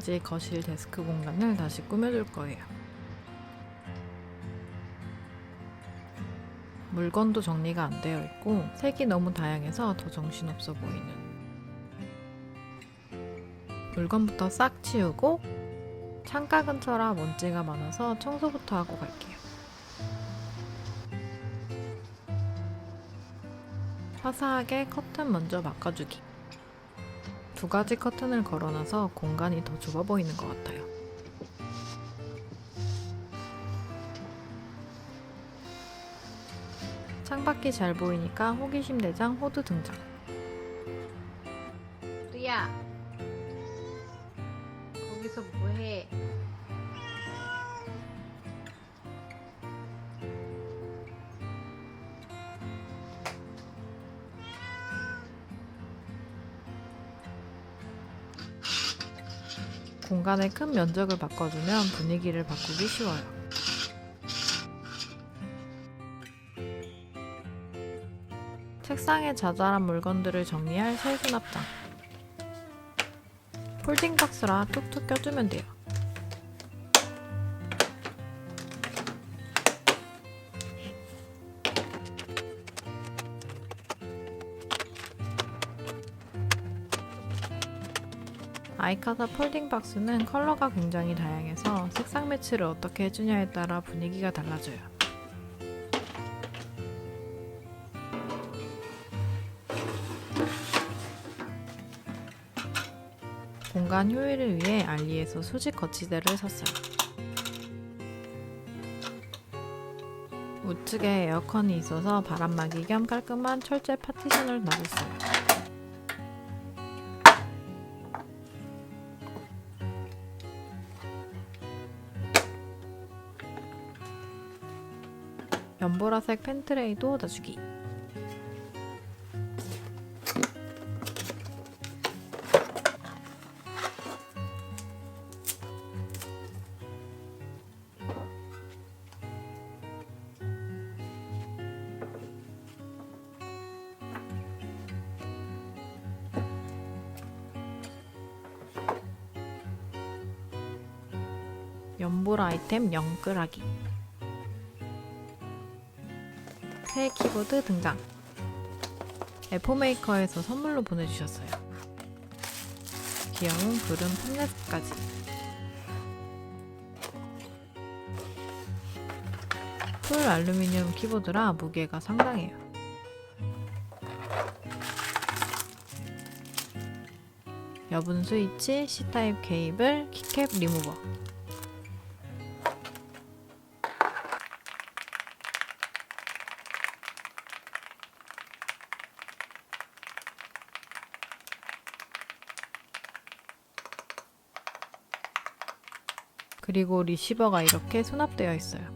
가지 거실 데스크 공간을 다시 꾸며줄 거예요. 물건도 정리가 안 되어 있고 색이 너무 다양해서 더 정신없어 보이는 물건부터 싹 치우고 창가 근처라 먼지가 많아서 청소부터 하고 갈게요. 화사하게 커튼 먼저 바꿔주기. 두 가지 커튼을 걸어놔서 공간이 더 좁아 보이는 것 같아요. 창밖이 잘 보이니까 호기심 대장 호두 등장. 뚜야 공간의 큰 면적을 바꿔주면 분위기를 바꾸기 쉬워요. 책상에 자잘한 물건들을 정리할 새 수납장. 폴딩 박스라 툭툭 껴주면 돼요. 아이카사 폴딩 박스는 컬러가 굉장히 다양해서 색상 매치를 어떻게 해주냐에 따라 분위기가 달라져요. 공간 효율을 위해 알리에서 수직 거치대를 샀어요. 우측에 에어컨이 있어서 바람막이 겸 깔끔한 철제 파티션을 놔줬어요. 연보라색 팬트레이도 놔주기. 연볼 아이템 영끌하기. 새 키보드 등장. 애포메이커에서 선물로 보내주셨어요. 귀여운 푸른 팜렛까지. 풀 알루미늄 키보드라 무게가 상당해요. 여분 스위치, C타입 케이블, 키캡 리무버. 그리고 리시버가 이렇게 수납되어 있어요.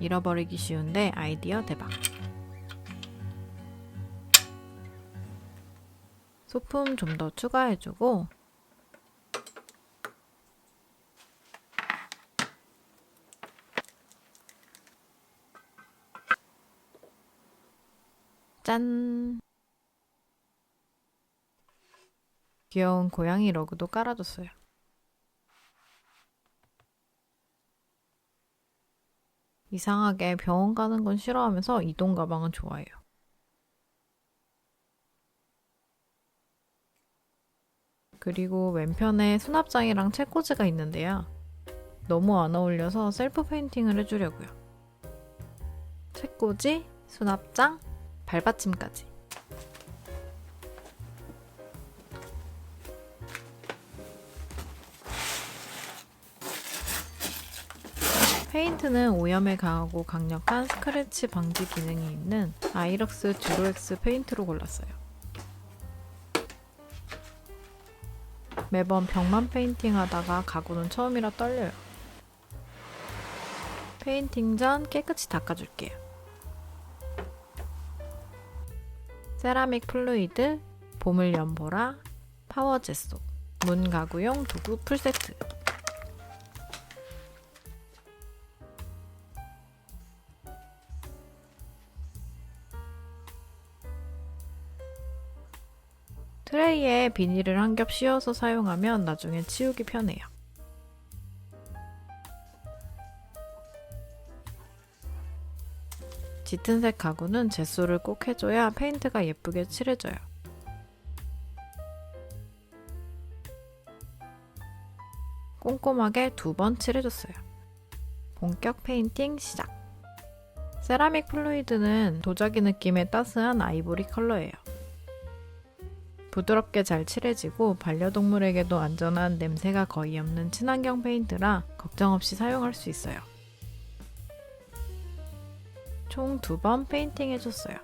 잃어버리기 쉬운데 아이디어 대박. 소품 좀 더 추가해주고 짠! 귀여운 고양이 러그도 깔아줬어요. 이상하게 병원 가는 건 싫어하면서 이동 가방은 좋아해요. 그리고 왼편에 수납장이랑 책꽂이가 있는데요. 너무 안 어울려서 셀프 페인팅을 해주려고요. 책꽂이, 수납장, 발받침까지. 페인트는 오염에 강하고 강력한 스크래치 방지 기능이 있는 아이럭스 듀로엑스 페인트로 골랐어요. 매번 벽만 페인팅 하다가 가구는 처음이라 떨려요. 페인팅 전 깨끗이 닦아줄게요. 세라믹 플루이드, 보물 연보라, 파워 제소, 문 가구용 도구 풀세트. 트레이에 비닐을 한 겹 씌워서 사용하면 나중에 치우기 편해요. 짙은 색 가구는 젯소를 꼭 해줘야 페인트가 예쁘게 칠해져요. 꼼꼼하게 두 번 칠해줬어요. 본격 페인팅 시작! 세라믹 플루이드는 도자기 느낌의 따스한 아이보리 컬러예요. 부드럽게 잘 칠해지고 반려동물에게도 안전한 냄새가 거의 없는 친환경 페인트라 걱정 없이 사용할 수 있어요. 총 두 번 페인팅 해줬어요.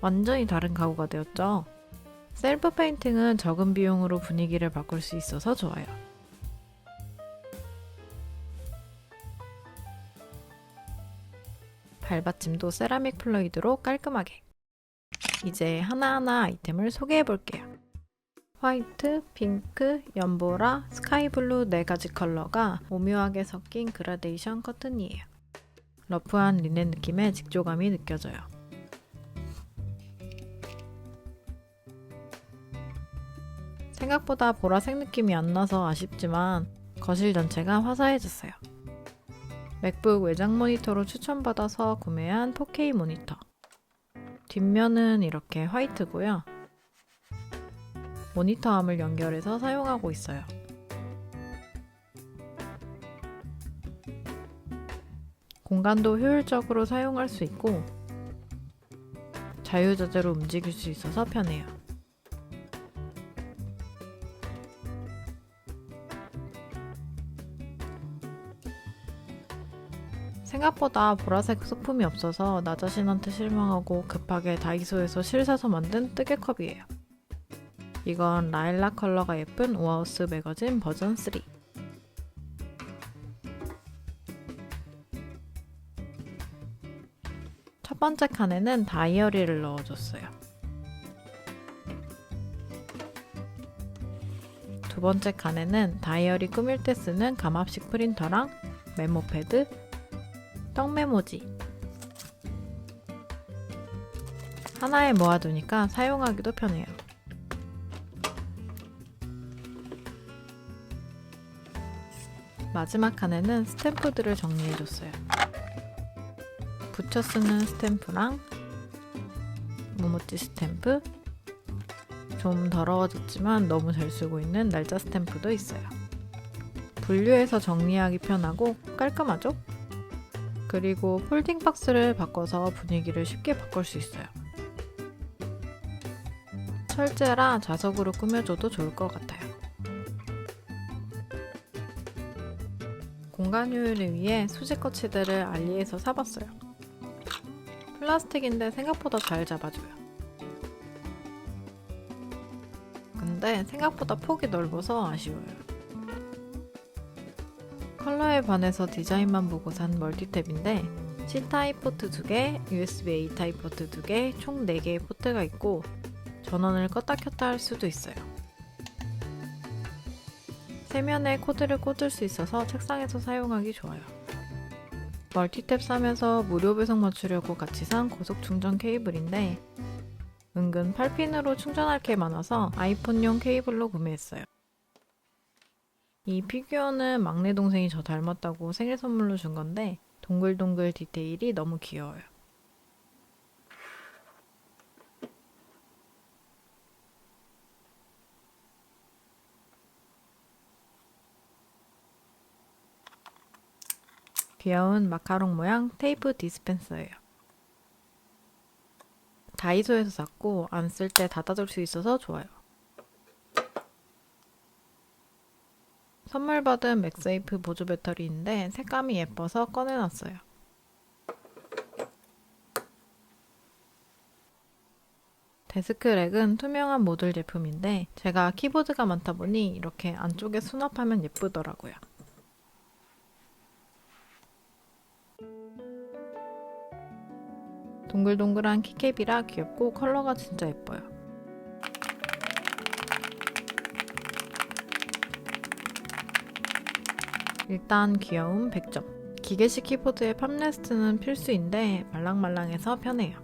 완전히 다른 가구가 되었죠? 셀프 페인팅은 적은 비용으로 분위기를 바꿀 수 있어서 좋아요. 발받침도 세라믹 플루이드로 깔끔하게. 이제 하나하나 아이템을 소개해 볼게요. 화이트, 핑크, 연보라, 스카이블루 네 가지 컬러가 오묘하게 섞인 그라데이션 커튼이에요. 러프한 리넨 느낌의 직조감이 느껴져요. 생각보다 보라색 느낌이 안 나서 아쉽지만 거실 전체가 화사해졌어요. 맥북 외장 모니터로 추천받아서 구매한 4K 모니터. 뒷면은 이렇게 화이트고요. 모니터암을 연결해서 사용하고 있어요. 공간도 효율적으로 사용할 수 있고 자유자재로 움직일 수 있어서 편해요. 생각보다 보라색 소품이 없어서 나 자신한테 실망하고 급하게 다이소에서 실 사서 만든 뜨개컵이에요. 이건 라일락 컬러가 예쁜 우아우스 매거진 버전 3. 첫 번째 칸에는 다이어리를 넣어줬어요. 두 번째 칸에는 다이어리 꾸밀 때 쓰는 감압식 프린터랑 메모 패드, 떡메모지 하나에 모아두니까 사용하기도 편해요. 마지막 칸에는 스탬프들을 정리해줬어요. 붙여 쓰는 스탬프랑 모모찌 스탬프 좀 더러워졌지만 너무 잘 쓰고 있는 날짜 스탬프도 있어요. 분류해서 정리하기 편하고 깔끔하죠? 그리고 폴딩 박스를 바꿔서 분위기를 쉽게 바꿀 수 있어요. 철제라 자석으로 꾸며줘도 좋을 것 같아요. 공간 효율을 위해 수직 거치대를 알리에서 사봤어요. 플라스틱인데 생각보다 잘 잡아줘요. 근데 생각보다 폭이 넓어서 아쉬워요. 컬러에 반해서 디자인만 보고 산 멀티탭인데 C타입 포트 2개, USB-A 타입 포트 2개, 총 4개의 포트가 있고 전원을 껐다 켰다 할 수도 있어요. 세면에 코드를 꽂을 수 있어서 책상에서 사용하기 좋아요. 멀티탭 사면서 무료 배송 맞추려고 같이 산 고속 충전 케이블인데 은근 8핀으로 충전할 게 많아서 아이폰용 케이블로 구매했어요. 이 피규어는 막내 동생이 저 닮았다고 생일 선물로 준 건데 동글동글 디테일이 너무 귀여워요. 귀여운 마카롱 모양 테이프 디스펜서예요. 다이소에서 샀고 안 쓸 때 닫아둘 수 있어서 좋아요. 선물 받은 맥세이프 보조 배터리인데 색감이 예뻐서 꺼내놨어요. 데스크렉은 투명한 모듈 제품인데 제가 키보드가 많다 보니 이렇게 안쪽에 수납하면 예쁘더라고요. 동글동글한 키캡이라 귀엽고 컬러가 진짜 예뻐요. 일단 귀여움 100점. 기계식 키보드의 팜레스트는 필수인데 말랑말랑해서 편해요.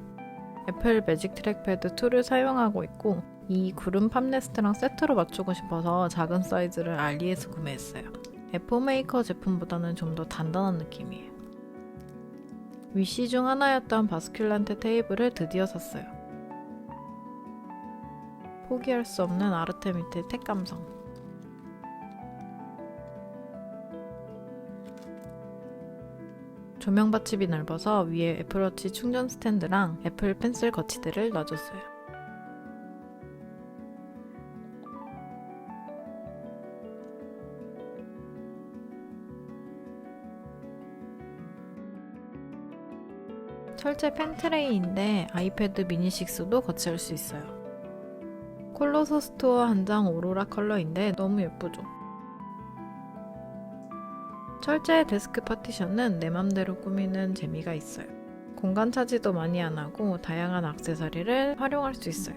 애플 매직 트랙패드 2를 사용하고 있고 이 구름 팜레스트랑 세트로 맞추고 싶어서 작은 사이즈를 알리에서 구매했어요. 애플 메이커 제품보다는 좀 더 단단한 느낌이에요. 위시 중 하나였던 바스큘란테 테이블을 드디어 샀어요. 포기할 수 없는 아르테미트 택 감성. 조명 받침이 넓어서 위에 애플워치 충전 스탠드랑 애플 펜슬 거치대를 놔줬어요. 철제 펜트레이인데 아이패드 미니 6도 거치할 수 있어요. 콜로소 스토어 한 장 오로라 컬러인데 너무 예쁘죠? 철제 데스크 파티션은 내 맘대로 꾸미는 재미가 있어요. 공간 차지도 많이 안 하고 다양한 액세서리를 활용할 수 있어요.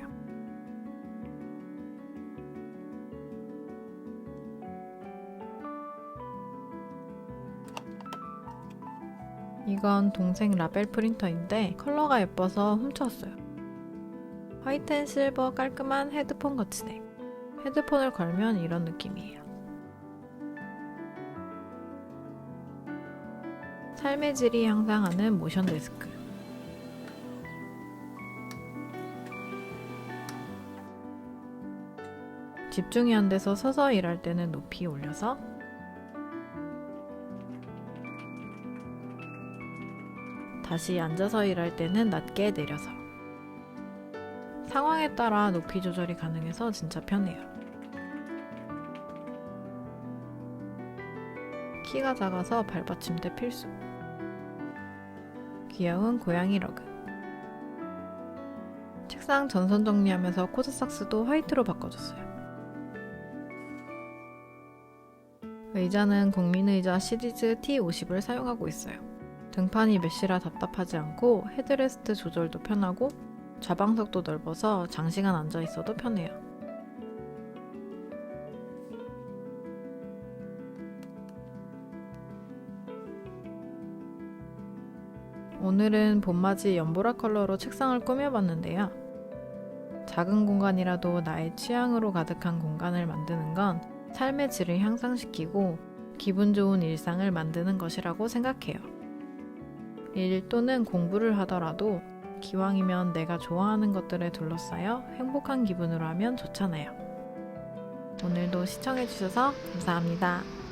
이건 동생 라벨 프린터인데 컬러가 예뻐서 훔쳤어요. 화이트 앤 실버 깔끔한 헤드폰 거치대. 헤드폰을 걸면 이런 느낌이에요. 삶의 질이 향상하는 모션 데스크. 집중이 안 돼서 서서 일할 때는 높이 올려서 다시 앉아서 일할 때는 낮게 내려서 상황에 따라 높이 조절이 가능해서 진짜 편해요. 키가 작아서 발받침대 필수. 귀여운 고양이 러그. 책상 전선 정리하면서 코드삭스도 화이트로 바꿔줬어요. 의자는 국민의자 시리즈 T50을 사용하고 있어요. 등판이 메시라 답답하지 않고 헤드레스트 조절도 편하고 좌방석도 넓어서 장시간 앉아 있어도 편해요. 오늘은 봄맞이 연보라 컬러로 책상을 꾸며봤는데요. 작은 공간이라도 나의 취향으로 가득한 공간을 만드는 건 삶의 질을 향상시키고 기분 좋은 일상을 만드는 것이라고 생각해요. 일 또는 공부를 하더라도 기왕이면 내가 좋아하는 것들에 둘러싸여 행복한 기분으로 하면 좋잖아요. 오늘도 시청해주셔서 감사합니다.